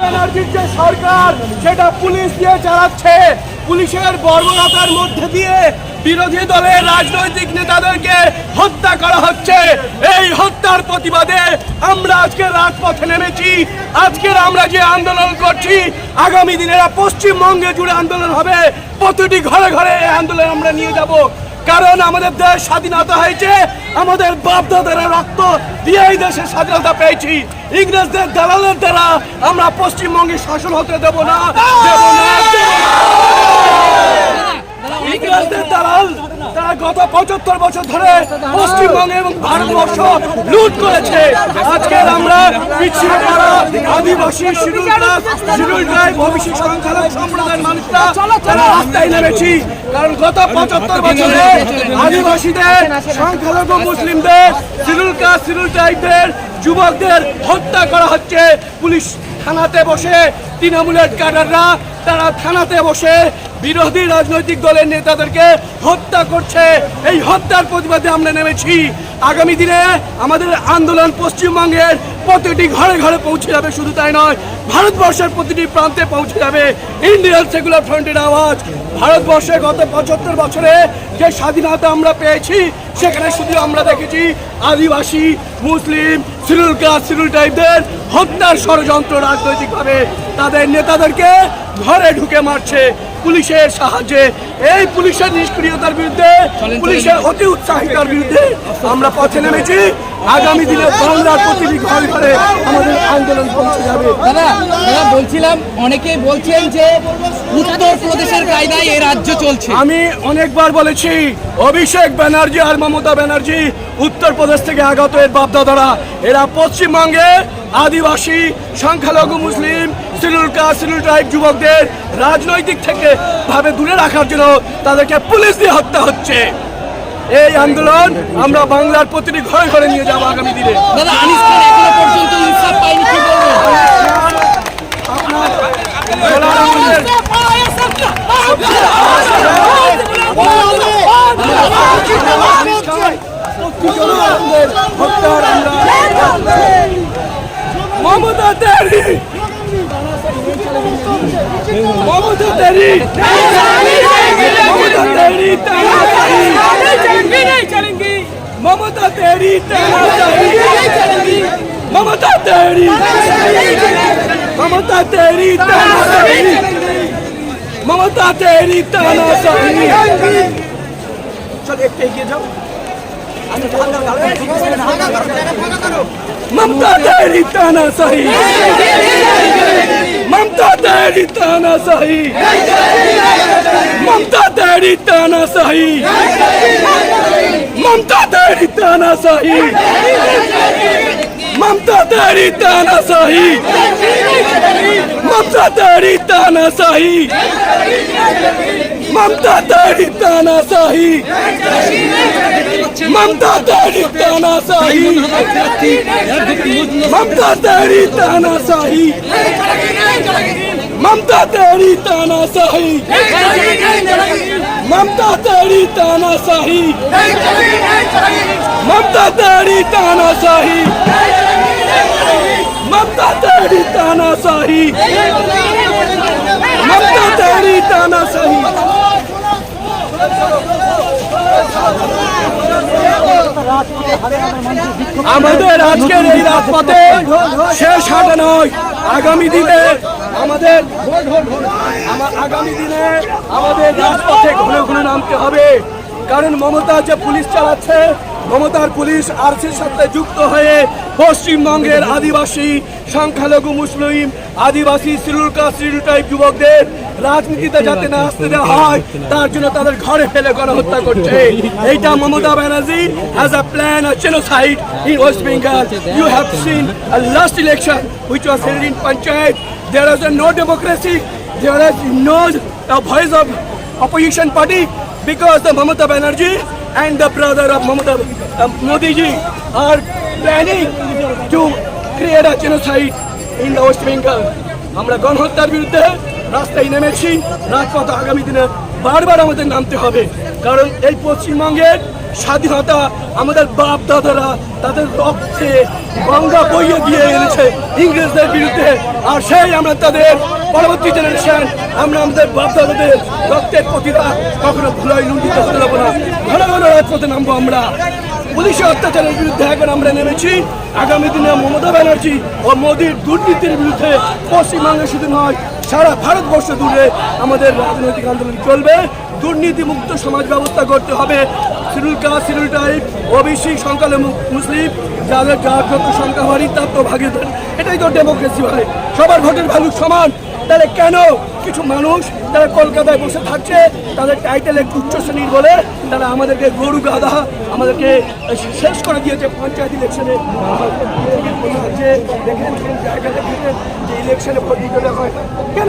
ব্যানার্জির যে সরকার, সেটা পুলিশ দিয়ে চালাচ্ছে। পুলিশের বর্বরতার মধ্যে দিয়ে বিরোধী দলের রাজনৈতিক নেতাদেরকে হত্যা করা হচ্ছে। এই হত্যার প্রতিবাদে আমরা আজকে রাজপথে নেমেছি। আজকের আমরা যে আন্দোলন করছি, আগামী দিনেরা পশ্চিমবঙ্গে জুড়ে আন্দোলন হবে। প্রতিটি ঘরে ঘরে এই আন্দোলন আমরা নিয়ে যাব। কারণ আমাদের দেশ স্বাধীনতা হয়েছে, আমাদের বাপ দাদারা রক্ত দিয়ে দেশের স্বাধীনতা পেয়েছি। ইংরেজদের দালালের দ্বারা আমরা পশ্চিমবঙ্গে শাসন হতে দেব না, দেব ইংরেজদের দালাল তারা গত পঁচাত্তর বছর ধরে পশ্চিমবঙ্গে এবং ভারতবর্ষ লুট করেছে। আজকে আমরা পিছিয়ে Adivasi schedule class schedule tribe OBC সংখ্যালঘু সম্প্রদায়ের মানুষরা তারা রাস্তায় নেমেছি। কারণ গত পঁচাত্তর বছরে আদিবাসীদের সংখ্যালঘু মুসলিমদের শিডিউল কাস্ট শিডিউল ট্রাইবদের যুবকদের হত্যা করা হচ্ছে। পুলিশ থানাতে বসে তৃণমূলের ক্যাডাররা তারা থানাতে বসে বিরোধী রাজনৈতিক দলের নেতাদেরকে হত্যা করছে। এই হত্যার প্রতিবাদে আমরা নেমেছি। আগামী দিনে আমাদের আন্দোলন পশ্চিমবঙ্গের প্রতিটি ঘরে ঘরে পৌঁছে যাবে, শুধু তাই নয়, ভারতবর্ষের প্রতিটি প্রান্তে পৌঁছে যাবে ইন্ডিয়ান সেকুলার ফ্রন্টের আওয়াজ। ভারতবর্ষে গত পঁচাত্তর বছরে যে স্বাধীনতা আমরা পেয়েছি, সেখানে শুধু আমরা দেখেছি আদিবাসী, মুসলিম শিরুল কাস্ট শিরুল টাইপদের হত্যার ষড়যন্ত্র রাজনৈতিকভাবে। তাদের নেতাদেরকে ঘরে ঢুকে মারছে, পুলিশের সাহায্যে এই পুলিশের নিষ্ক্রিয়তার বিরুদ্ধে পুলিশের অতি উৎসাহিতার বিরুদ্ধে আমরা পথে নেমেছি। আগামী দিনে বাংলার প্রতিটি ঘরে ঘরে আমাদের আন্দোলন পৌঁছে যাবে। দাদা দাদা বলছিলাম অনেকেই বলছেন যে উত্তর প্রদেশের কায়দায় এ রাজ্য চলছে। আমি অনেকবার বলেছি অভিষেক ব্যানার্জি আর মমতা ব্যানার্জি উত্তরপ্রদেশ থেকে আগত এর বাপদাদারা। এরা পশ্চিমবঙ্গে আদিবাসী সংখ্যালঘু মুসলিম সিলুল কাস্ট সিলুল ট্রাইব যুবকদের রাজনৈতিক থেকে ভাবে দূরে রাখার জন্য তাদেরকে পুলিশ দিয়ে হত্যা হচ্ছে। এই আন্দোলন আমরা বাংলার প্রতিটি ঘরে ঘরে নিয়ে যাব আগামী দিনে। মমতা দেরি! মমতা দেরি! चलेंगी ममता तेरी ममता तेरी ममता तेरी ममता तेरी ताना सही चल एक एगिए जाओ ममता तेरी ताना सही ममता तेरी ताना सही तरी तानाशाही. ममता तरी तानाशाही. ममता तरी तानाशाही. ममता तरी तानाशाही. ममता तरी तानाशाही. ममता तरी तानाशाही. ममता तरी तानाशाही. ममता तेरी ताना सही ममता तेरी ताना सही ममता तेरी ताना सही ममता तेरी ताना सही ममता तेरी ताना सही আমাদের আজকের এই রাজপথে শেষ হাটে নয় আগামী দিনে আমাদের আমার আগামী দিনে আমাদের রাজপথে ঘুরে ঘুরে নামতে হবে। কারণ মমতা যে পুলিশ চালাচ্ছে, মমতার পুলিশ আরসির সাথে যুক্ত হয়ে পশ্চিমবঙ্গের আদিবাসী, সংখ্যালঘু, মুসলিম, আদিবাসী শ্রীলঙ্কা শ্রীলটাইপ যুবকদের রাজনীতিতে যাতে না আসতে দেওয়া হয় তার জন্য তাদের ঘরে ফেলে গণহত্যা করছে এইটা Mamata Banerjee has a plan a genocide in West Bengal you have seen a last election which was held in panchayat there is no democracy there is no uh, voice of opposition party because the Mamata Banerjee and the brother of Mamata uh, Modi ji are planning to create a genocide in the West Bengal. আমরা গণহত্যার বিরুদ্ধে রাস্তায় নেমেছি। রাজপথ আগামী দিনে বারবার আমাদের নামতে হবে। কারণ এই পশ্চিমবঙ্গের স্বাধীনতা আমাদের বাপ দাদারা তাদের রক্তে গঙ্গা বইয়ে দিয়ে এনেছে ইংরেজদের বিরুদ্ধে। আর সেই আমরা তাদের পরবর্তী জেনারেশন আমরা আমাদের বাপ দাদাদের রক্তের প্রতিটা কখনো ভুলাই লুণ্ঠিত হতে দেবো না। ঘন ঘন রাজপথে নামবো আমরা। পুলিশের অত্যাচারের বিরুদ্ধে এখন আমরা নেমেছি। আগামী দিনে মমতা ব্যানার্জি ও মোদীর দুর্নীতির বিরুদ্ধে পশ্চিমবঙ্গে শুধু নয় সারা ভারতবর্ষ দূরে আমাদের রাজনৈতিক আন্দোলন চলবে। দুর্নীতিমুক্ত সমাজ ব্যবস্থা করতে হবে। Schedule caste schedule type, OBC, সংখ্যালঘু মুসলিম, যাদের যার যত সংখ্যা হয়নি তার তো ভাগে এটাই তো ডেমোক্রেসি বলে। সবার ভোটের ভ্যালু সমান। তাহলে কেন কিছু মানুষ তারা কলকাতায় বসে থাকছে, তাদের টাইটেল একটু উচ্চ শ্রেণির বলে তারা আমাদেরকে গরু গাধা আমাদেরকে শেষ করে দিয়েছে পঞ্চায়েত ইলেকশনে যে ইলেকশনে প্রতিযোগিতা হয়। কেন